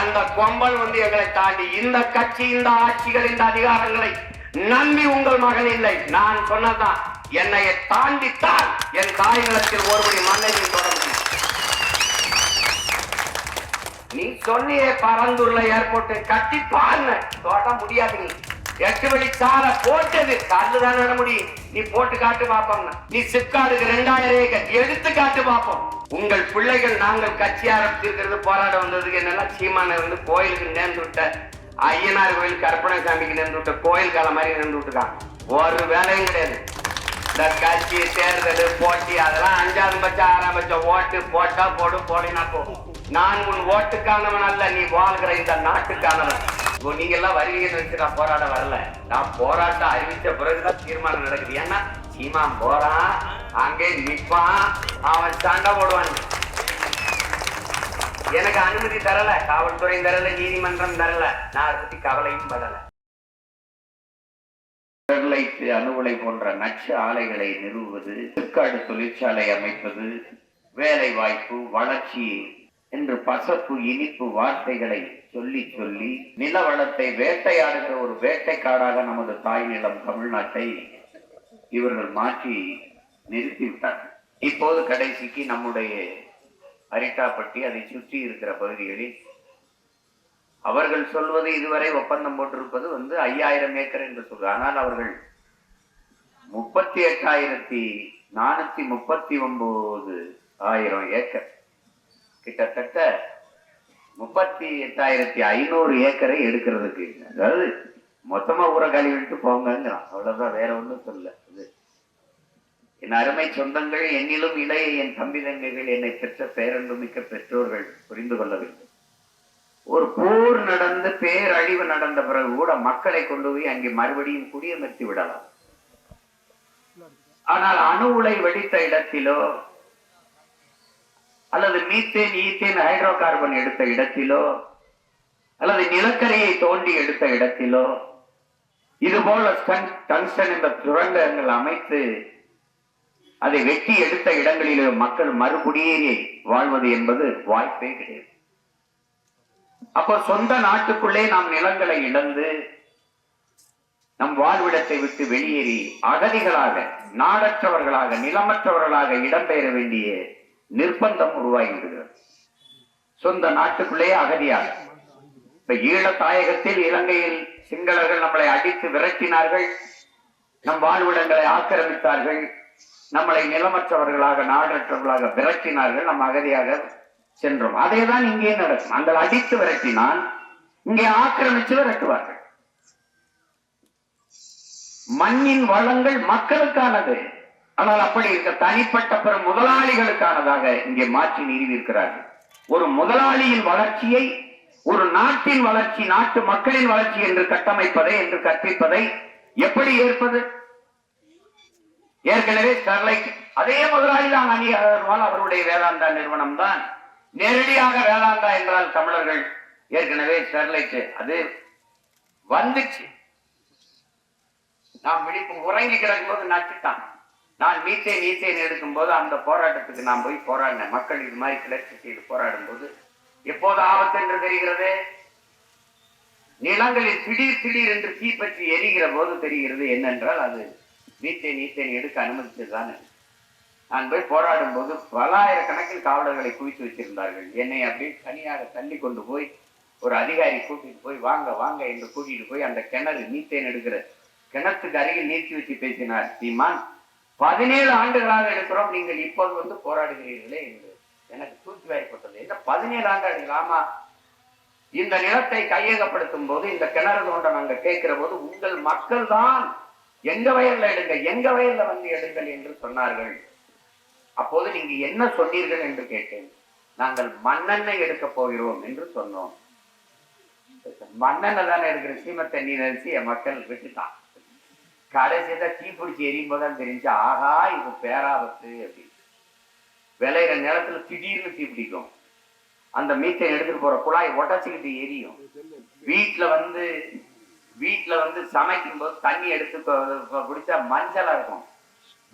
அந்த கொம்பல் வந்து எங்களை தாண்டி இந்த கட்சி இந்த ஆட்சிகள் இந்த அதிகாரங்களை நம்பி உங்கள் மகன் இல்லை. நான் சொன்னதான் என்னை தாண்டித்தான் என் தாய் நிலத்தில் ஒருபடி மண்ணை நீ நீ சொன்னியே பரந்துள்ள ஏர்போர்ட் கட்டி பாருங்க. தொட முடியாது நீ. எட்டு வழி சார போட்டது கல்லுதான் நட முடியும். நீ போட்டு காட்டு பாப்போம் நீ சிப்காடுக்கு ரெண்டாயிரம் ஏக்கர் எடுத்து காட்டு பாப்போம். உங்கள் பிள்ளைகள் நாங்கள் கட்சி ஆரம்பிச்சிருக்கிறது போராட வந்ததுக்கு என்னெல்லாம் சீமான வந்து கோயிலுக்கு நேர்ந்து விட்ட ஐயனார் கோயில் கற்பனை சாமிக்கு நேர்ந்து விட்ட கோயில் காலம் மாதிரி நேர்ந்து விட்டுருக்கான் ஒரு வேலையும் கிடையாது. இந்த கட்சி தேர்தல் போட்டி அதெல்லாம் அஞ்சாவது பட்சம் ஆறாம் பட்சம் ஓட்டு போட்டா போடு போடினா போகும் நான் உன் ஓட்டுக்கானவன் அல்ல நீ வாழ்கிற இந்த நாட்டுக்கானவன். இப்போ நீங்க எல்லாம் வருவீங்கன்னு வச்சு நான் போராட வரல. நான் போராட்டம் அறிவித்த பிறகுதான் தீர்மானம் நடக்குது. ஏன்னா சீமான் போறான். அங்கே நிப்பான் அவன் சண்டை போடுவான். எனக்கு அனுமதி தரல காவல்துறை தரல நீதிமன்றம் தரல. நான் அதை பத்தி கவலையும் படல. ஸ்டெர்லைட் அணுகுலை போன்ற நச்சு ஆலைகளை நிறுவுவது சிற்காடு தொழிற்சாலை அமைப்பது வேலை வாய்ப்பு வளர்ச்சி என்று பசப்பு இனிப்பு வார்த்தைகளை சொல்லி சொல்லி நில வளத்தை வேட்டையாடுகிற ஒரு வேட்டைக்காடாக நமது தாய் நிலம் தமிழ்நாட்டை இவர்கள் மாற்றி நிறுத்திவிட்டார்கள் இப்போது கடைசிக்கு நம்முடைய அரிட்டாப்பட்டி அதை சுற்றி இருக்கிற பகுதிகளில் அவர்கள் சொல்வது இதுவரை ஒப்பந்தம் போட்டிருப்பது வந்து ஐயாயிரம் ஏக்கர் என்று சொல்ற ஆனால் அவர்கள் முப்பத்தி எட்டாயிரத்தி நானூத்தி முப்பத்தி ஒன்பது ஆயிரம் ஏக்கர். கிட்டத்தட்ட முப்பத்தி எட்டாயிரத்தி ஐநூறு ஏக்கரை எடுக்கிறதுக்கு அதாவது மொத்தமா ஊரை கழுவி விட்டு போங்கிறான் அவ்வளவுதான் வேற ஒன்றும் சொல்ல இது என் அருமை சொந்தங்கள் என்னிலும் இளைய என் தம்பி தங்கைகள் என்னை பெற்ற பேரன்பு மிக்க பெற்றோர்கள் புரிந்து கொள்ள வேண்டும். ஒரு போர் நடந்து பேரழிவு நடந்த பிறகு கூட மக்களை கொண்டு போய் அங்கே மறுபடியும் குடியமர்த்தி விடலாம். ஆனால் அணு உலை வெடித்த இடத்திலோ அல்லது மீத்தேன் ஈத்தேன் ஹைட்ரோ கார்பன் எடுத்த இடத்திலோ அல்லது நிலக்கரியை தோண்டி எடுத்த இடத்திலோ இது போல டங்ஸ்டன் என்ற சுரங்கங்கள் அமைத்து அதை வெட்டி எடுத்த இடங்களிலே மக்கள் மறுபடியே வாழ்வது என்பது வாய்ப்பே கிடையாது. அப்போ சொந்த நாட்டுக்குள்ளே நாம் நிலங்களை இழந்து நம் வாழ்விடத்தை விட்டு வெளியேறி அகதிகளாக நாடற்றவர்களாக நிலமற்றவர்களாக இடம்பெயர வேண்டிய நிர்பந்தம் உருவாகிவிடுகிறது சொந்த நாட்டுக்குள்ளே அகதியாக. இப்ப ஈழ தாயகத்தில் இலங்கையில் சிங்களர்கள் நம்மளை அடித்து விரட்டினார்கள். நம் வாழ்விடங்களை ஆக்கிரமித்தார்கள். நம்மளை நிலமற்றவர்களாக நாடற்றவர்களாக விரட்டினார்கள் நம் அகதியாக சென்றோம். அதே தான் இங்கே நடக்கும். அங்கே அடித்து விரட்டினால் இங்கே ஆக்கிரமிச்சு விரட்டுவார்கள். மண்ணின் வளங்கள் மக்களுக்கானது. ஆனால் அப்படி இருக்க தனிப்பட்ட பிற முதலாளிகளுக்கானதாக இங்கே மாற்றி நிறுவியிருக்கிறார்கள். ஒரு முதலாளியின் வளர்ச்சியை ஒரு நாட்டின் வளர்ச்சி நாட்டு மக்களின் வளர்ச்சி என்று கட்டமைப்பதை என்று கற்பிப்பதை எப்படி ஏற்பது? ஏற்கனவே ஸ்டெர்லைட். அதே முதலாளி தான் அவருடைய வேதாந்தா நிறுவனம் தான். நேரடியாக வேதாந்தா என்றால் தமிழர்கள் ஏற்கனவே ஸ்டெர்லைட். அது வந்துச்சு. நாம் விழிப்பு உறங்கி கிடக்கும்போது போது நான் மீத்தேன் ஈத்தேன் எடுக்கும்போது அந்த போராட்டத்துக்கு நான் போய் போராடினேன். மக்கள் இது மாதிரி கிளர்ச்சி செய்து போராடும் போது எப்போது ஆபத்து என்று தெரிகிறது? நிலங்களில் திடீர் திடீர் என்று தீப்பற்றி எரிகிற போது தெரிகிறது என்னென்றால் அது மீத்தேன் ஈத்தேன் எடுக்க அனுமதித்ததுதான்? நான் போய் போராடும் போது பலாயிரக்கணக்கில் காவலர்களை குவித்து வச்சிருந்தார்கள் என்னை அப்படி தனியாக தள்ளி கொண்டு போய் ஒரு அதிகாரி கூட்டிட்டு போய் வாங்க வாங்க என்று கூட்டிட்டு போய் அந்த கிணறு மீத்தேன் எடுக்கிற கிணத்துக்கு அருகில் நீக்கி வச்சு பேசினார். சீமான் பதினேழு ஆண்டுகளாக எடுக்கிறோம். நீங்கள் இப்போது வந்து போராடுகிறீர்களே என்று எனக்கு தூக்கி வாய்ப்பட்டது என்ன பதினேழு ஆண்டு ஆமா. இந்த நிலத்தை கையகப்படுத்தும் போது இந்த கிணறு தோண்ட நாங்கள் கேட்கிற போது உங்கள் மக்கள் தான் எங்க வயல்ல எடுங்க எங்க வயல்ல வந்து எடுங்கள் என்று சொன்னார்கள். அப்போது நீங்க என்ன சொன்னீர்கள் என்று கேட்டேன். நாங்கள் மண்ணெண்ணெய் எடுக்க போகிறோம் என்று சொன்னோம். மண்ணெண்ணெய் தானே எடுக்கிற சீம தண்ணீர் நினைச்சு என் மக்கள் விட்டுட்டான். கடைசியில தீப்பிடிச்சி எரியும் போதுதான் தெரிஞ்சு ஆகா இது பேராபத்து அப்படின்னு. விளையிற நேரத்துல திடீர்னு தீப்பிடிக்கும் அந்த மீத்தை எடுத்துட்டு போற குழாய் ஒட்டச்சுக்கிட்டு எரியும். வீட்டுல வந்து வீட்டுல வந்து சமைக்கும் போது தண்ணி எடுத்து குடிச்சா மஞ்சளா இருக்கும்.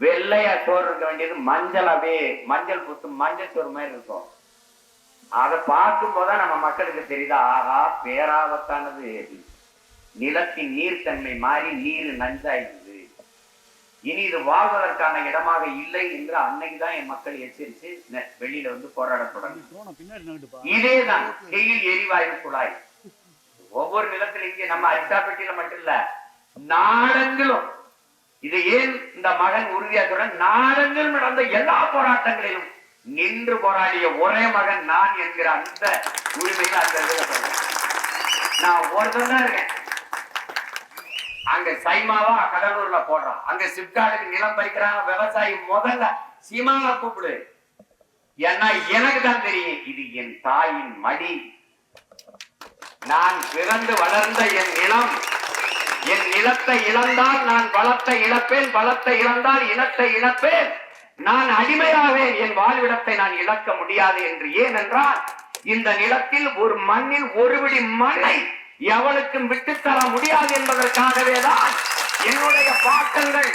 வெள்ளையா சோறு இருக்க வேண்டியது மஞ்சள் அப்படியே மஞ்சள் புத்து மஞ்சள் சோறு மாதிரி இருக்கும். அதை பார்க்கும் போதுதான் நம்ம மக்களுக்கு தெரியுது ஆஹா பேராபத்தானது நிலத்தின் நீர்த்தன்மை மாறி நீர் நஞ்சாயிருது இனி இது வாழ்வதற்கான இடமாக இல்லை என்று அன்னைக்குதான் என் மக்கள் எச்சரித்து வெளியில வந்து போராட தொடங்க இதேதான் தேயில் எரிவாயு குழாய். ஒவ்வொரு நிலத்திலும் இங்கே நம்ம அரிசாப்பட்டியில மட்டும் இல்ல நாடெங்கிலும். இது ஏன் இந்த மகன் உறுதியா சொல்ற நாடெங்கிலும் நடந்த எல்லா போராட்டங்களிலும் நின்று போராடிய ஒரே மகன் நான் என்கிற அந்த உரிமையில அந்த சொல்றேன். நான் ஒருத்தன் தான் இருக்கேன். அங்க சைமாவா கடலூர்ல போடுறான். அங்க சிப்காடுக்கு நிலம் பறிக்கிறான். விவசாயி முதல்ல சீமாவை கூப்பிடு. ஏன்னா எனக்கு தான் தெரியும் இது என் தாயின் மடி. நான் பிறந்து வளர்ந்த என் நிலம் என் நிலத்தை இழந்தால் நான் பலத்தை இழப்பேன் பலத்தை இழந்தால் இனத்தை இழப்பேன். நான் அடிமையாவேன் என் வாழ்விடத்தை நான் இழக்க முடியாது என்று ஏனென்றால் இந்த நிலத்தில் ஒரு மண்ணில் ஒரு விடி மண்ணை எவனுக்கும் விட்டுத்தர முடியாது என்பதற்காகவே தான் என்னுடைய பாட்டங்கள்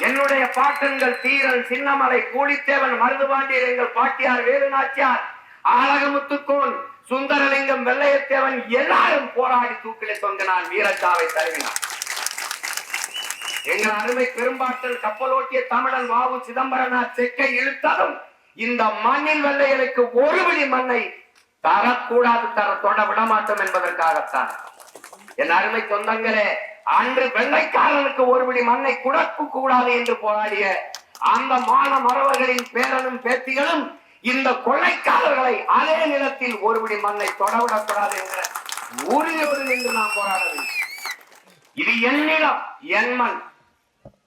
என்னுடைய பாட்டன்கள் தீரன் சின்னமலை கூலித்தேவன் மருதுபாண்டியர் எங்கள் பாட்டியார் வேலுநாச்சியார் ஆலகமுத்துக்கோன் சுந்தரலிங்கம் வெள்ளையத்தேவன் எல்லாரும் போராடி தூக்கிலே தொங்கினான் வீரச்சாவை தருவினார் எங்கள் அருமை பெரும்பாட்டல் கப்பலோட்டிய தமிழன் வாவு சிதம்பரனார் செக்கை இழுத்ததும் இந்த மண்ணின் வெள்ளையனுக்கு ஒரு விழி மண்ணை தரக்கூடாது தர தொட விடமாட்டோம் என்பதற்காகத்தான். என் அருமை சொந்தங்களே அன்று வெள்ளைக்காரனுக்கு ஒரு விழி மண்ணை குடக்கு கூடாது என்று போராடிய அந்த மான மறவர்களின் பேரனும் பேத்திகளும் இந்த கொள்ளைக்காரர்களை அதே நிலத்தில் ஒருபடி மண்ணை தொடவிடக்கூடாது என்ற உறுதியோடு நின்று நாம் போராட இது என் நிலம் என் மண்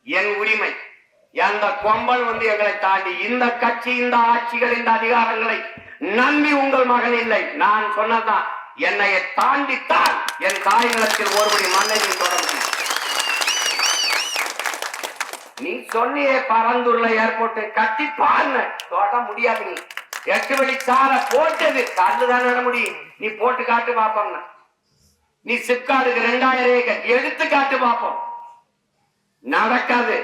என் உரிமை. எந்த கொம்பல் வந்து எங்களை தாண்டி இந்த கட்சி இந்த ஆட்சிகள் இந்த அதிகாரங்களை நம்பி உங்கள் மகன் இல்லை. நான் சொன்னதான் என்னை தாண்டித்தான் என் தாய் நிலத்தில் ஒருபடி மண்ணை தொடர்ந்து தொட முடியும் நீ சொன்னியே பரந்துள்ள ஏர்போர்ட் கட்டி பாருங்க. தொட முடியாது நீ. எட்டு மணி சார போட்டது. கல்லுதான் நட முடியும். நீ போட்டு காட்டு பாப்போம்னா. நீ சிப்காடுக்கு ரெண்டாயிரம் ஏக்கர். எடுத்து காட்டு பார்ப்போம் நடக்காது.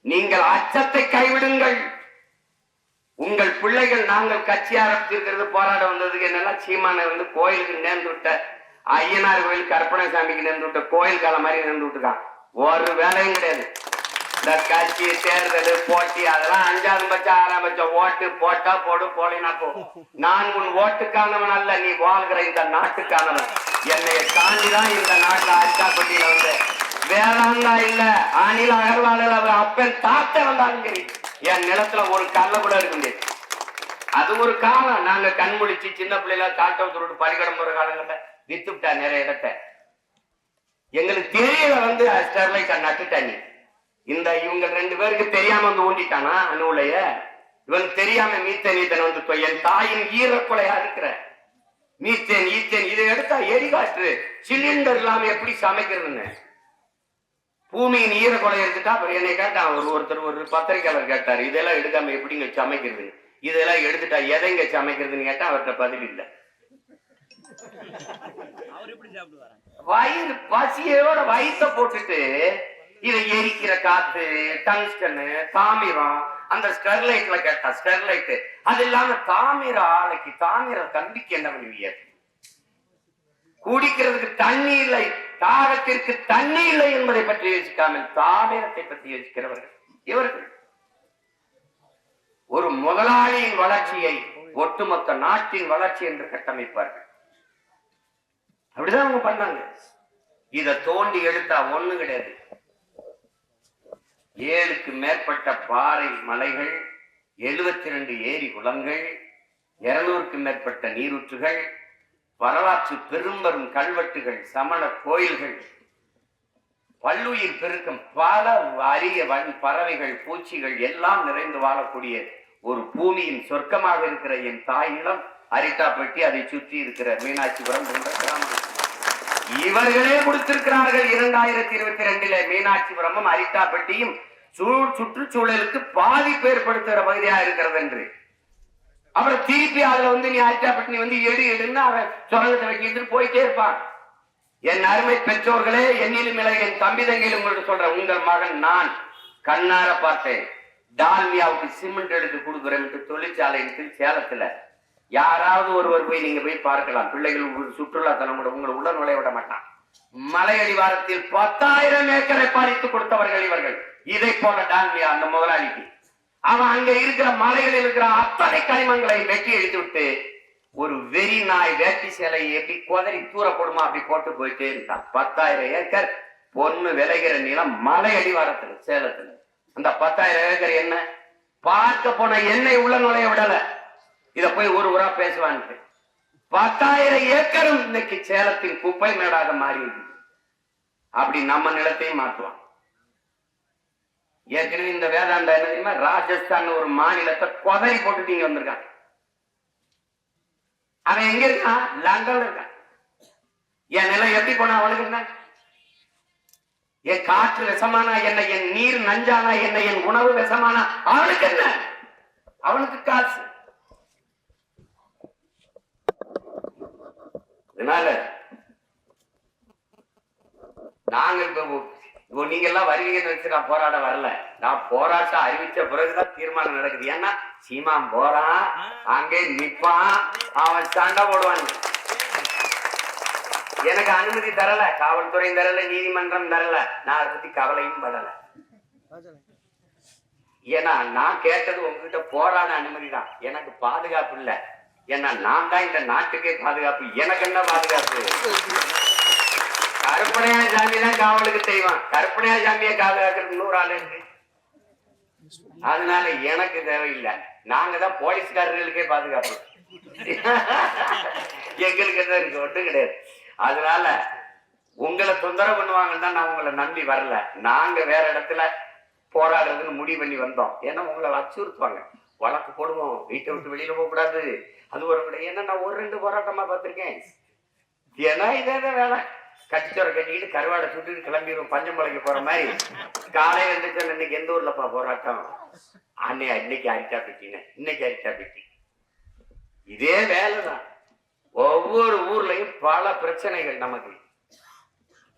நீங்கள் அச்சத்தை கைவிடுங்கள். உங்கள் பிள்ளைகள் நாங்கள் கட்சி ஆரம்பிச்சிருக்கிறது போராட வந்ததுக்கு என்னெல்லாம் சீமான வந்து கோயிலுக்கு நேர்ந்து விட்ட ஐயனார் கோயில் கற்பனை சாமிக்கு நேர்ந்து விட்ட கோயில் காலம் மாதிரி நேர்ந்து விட்டுருக்கான். ஒரு வேலையும் கிடையாது. இந்த கட்சி தேர்தல் போட்டி அதெல்லாம் அஞ்சாவது பட்சம் ஆறாம் பட்சம் ஓட்டு போட்டா போடு போலினா போ. நான் உன் ஓட்டுக்கானவன் அல்ல நீ வாழ்கிற இந்த நாட்டுக்கானவன். என்னை தாண்டிதான் இந்த நாட்டுல அரிசாப்பட்டியில வந்து. வேளாண்டா இல்ல அணில் அகர்வாளர் அவர் அப்பன் தாத்த வந்தாலும் சரி. என் நிலத்துல ஒரு கல்ல கூட இருக்க முடியாது. அது ஒரு காலம். நாங்க கண்முழிச்சு சின்ன பிள்ளைல காட்டம் சொல்லிட்டு பள்ளிக்கூடம் போற காலங்கள்ல வித்து விட்டா நிறைய இடத்த. எங்களுக்கு தெரியல வந்து ஸ்டெர்லைட் நட்டுட்டா நீ. இந்த இவங்க ரெண்டு பேருக்கு தெரியாம வந்து ஊண்டிட்டானா அணுவுலைய இவனுக்கு தெரியாம மீத்தேன் ஈத்தன் வந்து என் தாயின் ஈரக்குலையா இருக்கிற. மீத்தேன் ஈத்தேன் இதை எடுத்தா எரிகாற்று சிலிண்டர் இல்லாம எப்படி சமைக்கிறதுன்னு? பூமியின் ஈரக்குலை எடுத்துட்டா அப்புறம் என்னை கேட்டான் ஒரு ஒருத்தர் ஒரு பத்திரிக்கையாளர் கேட்டார் இதெல்லாம் எடுக்காம எப்படிங்க சமைக்கிறது இதெல்லாம் எடுத்துட்டா எதைங்க சமைக்கிறதுன்னு? கேட்டா அவர்கிட்ட பதில் இல்லை. வயிறு பசியோட வயித்த போட்டுட்டு இதை எரிக்கிற காத்து டங்ஸ்டனு தாமிரம் அந்த ஸ்டெர்லைட்ல கேட்டா ஸ்டெர்லைட். அது இல்லாம தாமிர ஆலைக்கு தாமிர தம்பிக்கு என்ன பண்ணுவீங்க? குடிக்கிறதுக்கு தண்ணி இல்லை. தாகத்திற்கு தண்ணி இல்லை என்பதை பற்றி யோசிக்காமல் தாமிரத்தை பற்றி யோசிக்கிறவர்கள் இவர்கள். ஒரு முதலாளியின் வளர்ச்சியை ஒட்டுமொத்த நாட்டின் வளர்ச்சி என்று கட்டமைப்பார்கள். அப்படிதான் அவங்க பண்ணாங்க. இத தோண்டி எடுத்தா ஒண்ணு கிடையாது. ஏழுக்கு மேற்பட்ட பாறை மலைகள் எழுபத்தி ரெண்டு ஏரி குளங்கள் இருநூறுக்கு மேற்பட்ட நீரூற்றுகள் வரலாற்று பெரும்பெரும் கல்வெட்டுகள் சமண கோயில்கள் பல்லுயிர் பெருக்கம் பல அரிய வன் பறவைகள் பூச்சிகள் எல்லாம் நிறைந்து வாழக்கூடிய ஒரு பூமியின் சொர்க்கமாக இருக்கிற என் தாய் நிலம் அரிட்டாப்பட்டி அதை சுற்றி இருக்கிற மீனாட்சிபுரம் போன்ற கிராமங்கள் இவர்களே கொடுத்திருக்கிறார்கள் இரண்டாயிரத்தி இருபத்தி ரெண்டுல மீனாட்சிபுரமும் அரித்தாப்பட்டியும் சூழ் சுற்றுச்சூழலுக்கு பாதிப்பு ஏற்படுத்துகிற பகுதியா இருக்கிறது என்று. அப்புறம் திருப்பி அதுல வந்து நீ அரித்தாப்பட்டி வந்து எடு எடுன்னு அவன் சுரங்கத்தை வைக்கிட்டு போயிட்டே இருப்பான். என் அருமை பெற்றோர்களே என்னிலும் இல்லை என் தம்பி தங்கையிலும் உங்களுக்கு சொல்றேன். உங்கள் மகன் நான் கண்ணார பார்த்தேன். டால்மியாவுக்கு சிமெண்ட் எடுத்து கொடுக்குறேன் தொழிற்சாலை சேலத்துல. யாராவது ஒருவர் போய் நீங்க போய் பார்க்கலாம். பிள்ளைகள் சுற்றுலா தலம் கூட உங்களை உள்ள நுழைய விட மாட்டான். மலையடிவாரத்தில் பத்தாயிரம் ஏக்கரை பறித்து கொடுத்தவர்கள் இவர்கள். இதை போல டான்லியா அந்த முதலாளிக்கு. அவன் அங்க இருக்கிற மலைகளில் இருக்கிற அத்தனை கனிமங்களை வெட்டி எழுத்து விட்டு ஒரு வெறி நாய் வேட்டி சேலையை எப்படி குதறி தூர போடுமா அப்படி போட்டு போயிட்டே இருக்கான். பத்தாயிரம் ஏக்கர் பொண்ணு விளைகிற நிலம் மலை அடிவாரத்துல சேலத்துல. அந்த பத்தாயிரம் ஏக்கர் என்ன? பார்க்க போன எண்ணெய் உள்ள நுழைய விடல. இத போய் ஒரு ஊரா பேசுவான்ட்டு பத்தாயிரம் ஏக்கரும் இன்னைக்கு சேலத்தின் குப்பை மேடாக மாறியது அப்படி நம்ம நிலத்தையும் மாற்றுவான் ஏற்கனவே இந்த வேதாந்தா என்ன தெரியுமா? ராஜஸ்தான் ஒரு மாநிலத்தை கொதறி போட்டுட்டு இங்க வந்திருக்கான் அவன் எங்க இருக்கான்? லண்டன்ல இருக்கான். என் நிலம் எப்படி போனா அவனுக்கு என்ன? என் காற்று விஷமானா என்ன? என் நீர் நஞ்சானா என்ன? என் உணவு விஷமானா அவனுக்கு என்ன? அவனுக்கு காசு. அதனால நாங்க இப்ப இப்போ நீங்க எல்லாம் வருவீங்கன்னு வச்சு நான் போராட வரல. நான் போராட்டம் அறிவிச்ச பிறகுதான் தீர்மானம் நடக்குது. ஏன்னா சீமான் போறான் அங்கே நிப்பான் அவன் சண்டை போடுவான். எனக்கு அனுமதி தரல காவல்துறை தரல நீதிமன்றம் தரல. நான் அதை பத்தி கவலையும் படல. ஏன்னா நான் கேட்டது உங்ககிட்ட போராட அனுமதி தான் எனக்கு பாதுகாப்பு இல்ல. ஏன்னா நான் தான் இந்த நாட்டுக்கே பாதுகாப்பு. எனக்கு என்ன பாதுகாப்பு? கருப்பனையா சாமி தான் காவலுக்கு செய்வான். கருப்பனையா சாமியை பாதுகாக்கிறதுக்கு நூறு ஆள் இருக்கு. அதனால எனக்கு தேவையில்லை. நாங்க தான் போலீஸ்காரர்களுக்கே பாதுகாப்பு. எங்களுக்கு எதுவும் இருக்கு ஒன்றும் கிடையாது. அதனால உங்களை தொந்தரவு பண்ணுவாங்கன்னு தான் நான் உங்களை நம்பி வரல. நாங்க வேற இடத்துல போராடுறதுன்னு முடிவு பண்ணி வந்தோம். ஏன்னா உங்களை அச்சுறுத்துவாங்க வழக்கு போடுவோம். வீட்டை விட்டு வெளியில போக கூடாது அது ஒரு விட- ஏன்னா நான் ஒரு ரெண்டு போராட்டமா பார்த்திருக்கேன்? ஏன்னா இதே தான் வேலை. கட்டிச்சோரை கட்டிக்கிட்டு கருவாடை சுட்டுட்டு கிளம்பிடுவோம் பஞ்சம்பளைக்கு போற மாதிரி. காலையில இருந்துச்சு இன்னைக்கு எந்த ஊர்லப்பா போராட்டம்? அன்னை இன்னைக்கு அரிச்சா பெட்டின இன்னைக்கு அரிச்சா பெட்டி. இதே வேலைதான். ஒவ்வொரு ஊர்லயும் பல பிரச்சனைகள் நமக்கு.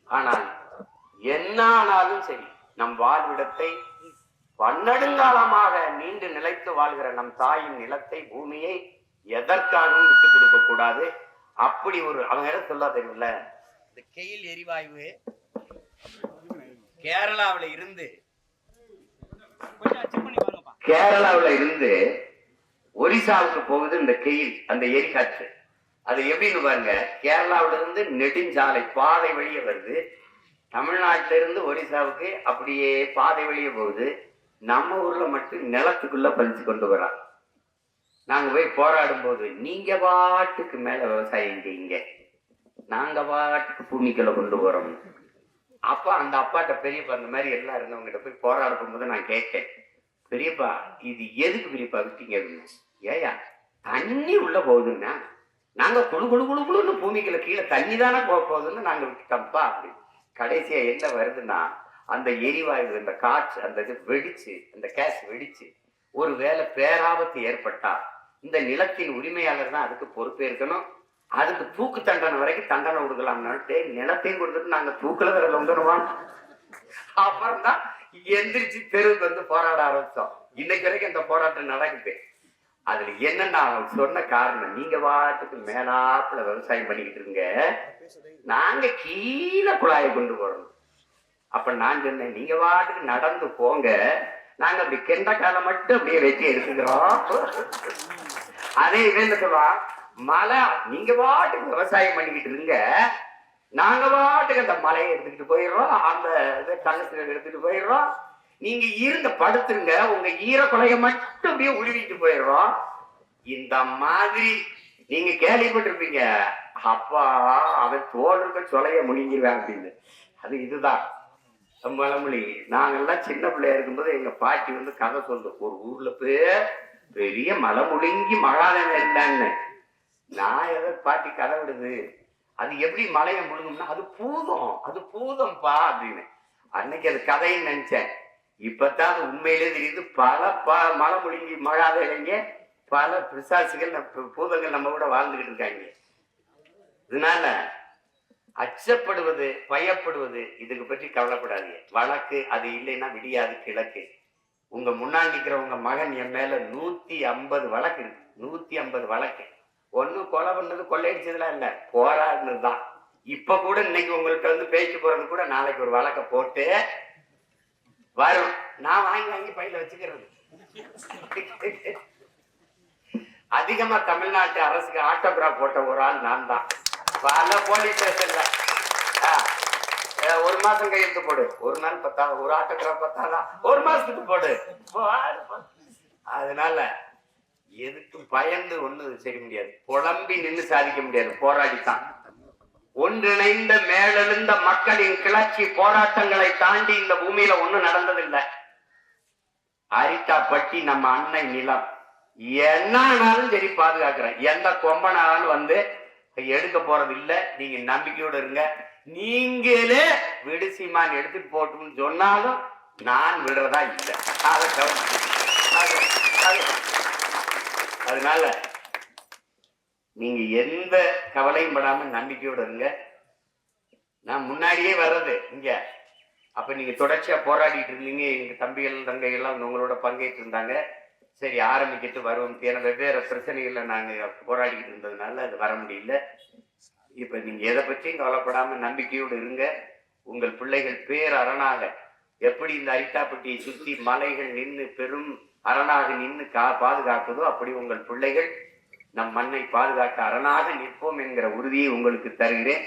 ஆனால் என்ன ஆனாலும் சரி நம் வாழ்விடத்தை பன்னெடுங்காலமாக நீண்டு நிலைத்து வாழ்கிற நம் தாயின் நிலத்தை பூமியை எதற்காகவும் விட்டு கொடுக்க கூடாது. அப்படி ஒரு அவங்க என்ன சொல்ல தெரியும்ல இந்த கெயில் எரிவாயு கேரளாவுல இருந்து கேரளாவில் கேரளாவுல இருந்து ஒரிசாவுக்கு போகுது இந்த கெயில் அந்த எரிகாற்று. அது எப்படின்னு பாருங்க? கேரளாவுல இருந்து நெடுஞ்சாலை பாதை வழியே வருது. தமிழ்நாட்டில இருந்து ஒரிசாவுக்கு அப்படியே பாதை வழியே போகுது. நம்ம ஊர்ல மட்டும் நிலத்துக்குள்ள பறிச்சு கொண்டு வரான் நாங்க போய் போராடும் போது நீங்க பாட்டுக்கு மேல விவசாயம் செய்யுங்க. நாங்க பாட்டுக்கு பூமிக்குள்ள கொண்டு போறோம். அப்பா அந்த அப்பாட்ட பெரியப்பா அந்த மாதிரி எல்லாம் இருந்தவங்ககிட்ட போய் போராட போகும்போது நான் கேட்டேன். பெரியப்பா இது எதுக்கு பெரியப்பா விட்டீங்க அப்படின்னு? ஏயா தண்ணி உள்ள போகுதுன்னா நாங்க குழு குழு குழு குழுன்னு பூமிக்குள்ள கீழே தண்ணி தானே போக போகுதுன்னு நாங்க விட்டுட்டோம்ப்பா அப்படி கடைசியா என்ன வருதுன்னா அந்த எரிவாயு அந்த காற்று அந்த இது வெடிச்சு அந்த கேஸ் வெடிச்சு ஒருவேளை பேராபத்து ஏற்பட்டா இந்த நிலத்தின் உரிமையாளர் தான் அதுக்கு பொறுப்பேற்கணும் அதுக்கு தூக்கு தண்டனை வரைக்கும் தண்டனை கொடுக்கலாம்னாட்டு நிலத்தையும் கொடுத்துட்டு நாங்க தூக்குல வேற தொங்கணுமா? அப்புறம் தான் எந்திரிச்சு தெருவுக்கு வந்து போராட ஆரம்பிச்சோம். இன்னைக்கு வரைக்கும் இந்த போராட்டம் நடக்குது. அதுல என்னன்னா சொன்ன காரணம் நீங்க வாட்டுக்கு மேலாப்புல விவசாயம் பண்ணிக்கிட்டு இருங்க. நாங்க கீழே குழாயை கொண்டு போறோம். அப்ப நான் சொன்னேன் நீங்க வாட்டுக்கு நடந்து போங்க. நாங்க அப்படி கெண்ட காலம் மட்டும் அப்படியே வெட்டி எடுத்துக்கிறோம். அதே இவன் என்ன சொல்லுவான் மலை நீங்க பாட்டுக்கு விவசாயம் பண்ணிக்கிட்டு இருங்க. நாங்க பாட்டுக்கு அந்த மலையை எடுத்துக்கிட்டு போயிடுறோம். அந்த இதை கண்ணத்துல எடுத்துட்டு போயிடுறோம். நீங்க இருங்க படுத்துருங்க. உங்க ஈர கொலைய மட்டும் அப்படியே உழுவிட்டு போயிடுறோம். இந்த மாதிரி நீங்க கேள்விப்பட்டிருப்பீங்க. அப்பா அவன் தோல் இருக்க சொலைய முடிஞ்சிருவேன் அப்படின்னு. அது இதுதான். பழமொழி நாங்கள்லாம் சின்ன பிள்ளையா இருக்கும்போது எங்க பாட்டி வந்து கதை சொல்லும் ஒரு ஊர்ல போய் பெரிய மலை முழுங்கி மகாதேவன் இருந்தான்னு. நான் எதை பாட்டி கதை விடுது. அது எப்படி மலையை முழுங்கும்னா அது பூதம் அது பூதம்ப்பா அப்படின்னு. அன்னைக்கு அது கதைன்னு நினைச்சேன். இப்பதான் அது உண்மையிலே தெரியுது. பல ப மலை முழுங்கி மகாதேவங்க பல பிசாசுகள் பூதங்கள் நம்ம கூட வாழ்ந்துகிட்டு இருக்காங்க. இதனால அச்சப்படுவது பயப்படுவது இதுக்கு பற்றி கவலைப்படாதீங்க. வழக்கு அது இல்லைன்னா விடியாது கிழக்கு. உங்க முன்னாடி நிக்கிற உங்க மகன் என் மேல நூத்தி ஐம்பது வழக்கு இருக்கு. நூத்தி ஐம்பது வழக்கு. ஒண்ணு கொலை பண்ணது கொள்ளையடிச்சதுலாம் இல்ல. போராடினது தான் இப்ப கூட இன்னைக்கு உங்கள்கிட்ட வந்து பேச்சு போறது கூட நாளைக்கு ஒரு வழக்க போட்டு வரும். நான் வாங்கி வாங்கி பையில வச்சுக்கிறது. அதிகமா தமிழ்நாட்டு அரசுக்கு ஆட்டோகிராஃப் போட்ட ஒரு ஆள் நான் தான் பல போலீஸ் ஸ்டேஷன்ல ஒரு மாசம் கையெழுத்து போடு. ஒரு நாள் பத்தாதா? ஒரு ஆட்டோகிராஃப் பத்தாதா? ஒரு மாசத்துக்கு போடு. அதனால எதுக்கும் பயந்து ஒண்ணு செய்ய முடியாது. புலம்பி நின்னு சாதிக்க முடியாது. போராடித்தான். ஒன்றிணைந்த மேலெழுந்த மக்களின் கிளர்ச்சி போராட்டங்களை தாண்டி இந்த பூமியில ஒண்ணும் நடந்ததில்லை. அரிட்டாப்பட்டி நம்ம அன்னை நிலம். என்ன ஆனாலும் சரி பாதுகாக்கிறேன். எந்த கொம்பனாலும் வந்து எடுக்க போறது இல்லை. நீங்க நம்பிக்கையோட இருங்க. நீங்களே விடுசிமான் எடுத்துட்டு போட்டுன்னு சொன்னாலும் நான் விடுறதா இல்லை. அதை அதனால நீங்க எந்த கவலையும் படாம நம்பிக்கையோட இருங்க. நான் முன்னாடியே வர்றது இங்க. அப்ப நீங்க தொடர்ச்சியா போராடிட்டு இருந்தீங்க. எங்க தம்பிகள் தங்கைகள்லாம் உங்களோட பங்கேற்று இருந்தாங்க சரி ஆரம்பிக்கிட்டு வருவோம். ஏன்னா வெவ்வேறு பிரச்சனைகளை நாங்கள் போராடிக்கிட்டு இருந்ததுனால அது வர முடியல. இப்போ நீங்கள் எதை பற்றியும் கவலைப்படாமல் நம்பிக்கையோடு இருங்க. உங்கள் பிள்ளைகள் பேர் அரணாக. எப்படி இந்த அரிட்டாப்பட்டியை சுற்றி மலைகள் நின்று பெரும் அரணாக நின்று கா பாதுகாக்குதோ அப்படி உங்கள் பிள்ளைகள் நம் மண்ணை பாதுகாக்க அரணாக நிற்போம் என்கிற உறுதியை உங்களுக்கு தருகிறேன்.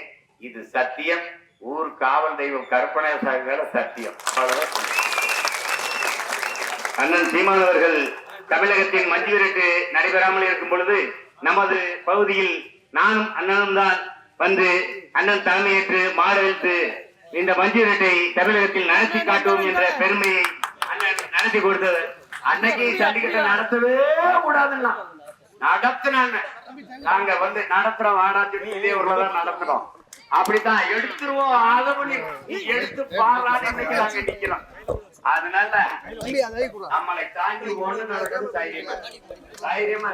இது சத்தியம். ஊர் காவல் தெய்வம் கற்பனை சாகுகிற சத்தியம். அவ்வளவுதான். அண்ணன் சீமானவர்கள் தமிழகத்தின் மஞ்சு விரட்டு நடைபெறாமல் இருக்கும் பொழுது நமது பகுதியில் நானும் அண்ணனும் தான் வந்து அண்ணன் தலைமையேற்று மாடெடுத்து இந்த மஞ்சு விரட்டை தமிழகத்தில் நடத்தி காட்டுவோம் என்ற பெருமையை அண்ணன் நடத்தி கொடுத்தது. அன்னைக்கு ஜல்லிக்கட்டை நடத்தவே கூடாதுன்னா நடத்தினாங்க. நாங்க வந்து நடத்துறோம் சொல்லி இதே ஊர்ல தான் நடத்துறோம். அப்படித்தான் எடுத்துருவோம் நீ எடுத்து பாடுறான்னு இன்னைக்கு நாங்க நிக்கிறோம். அதனால நம்மளை தாண்டி ஒண்ணு நடக்கிறது தைரியமா. தைரியமா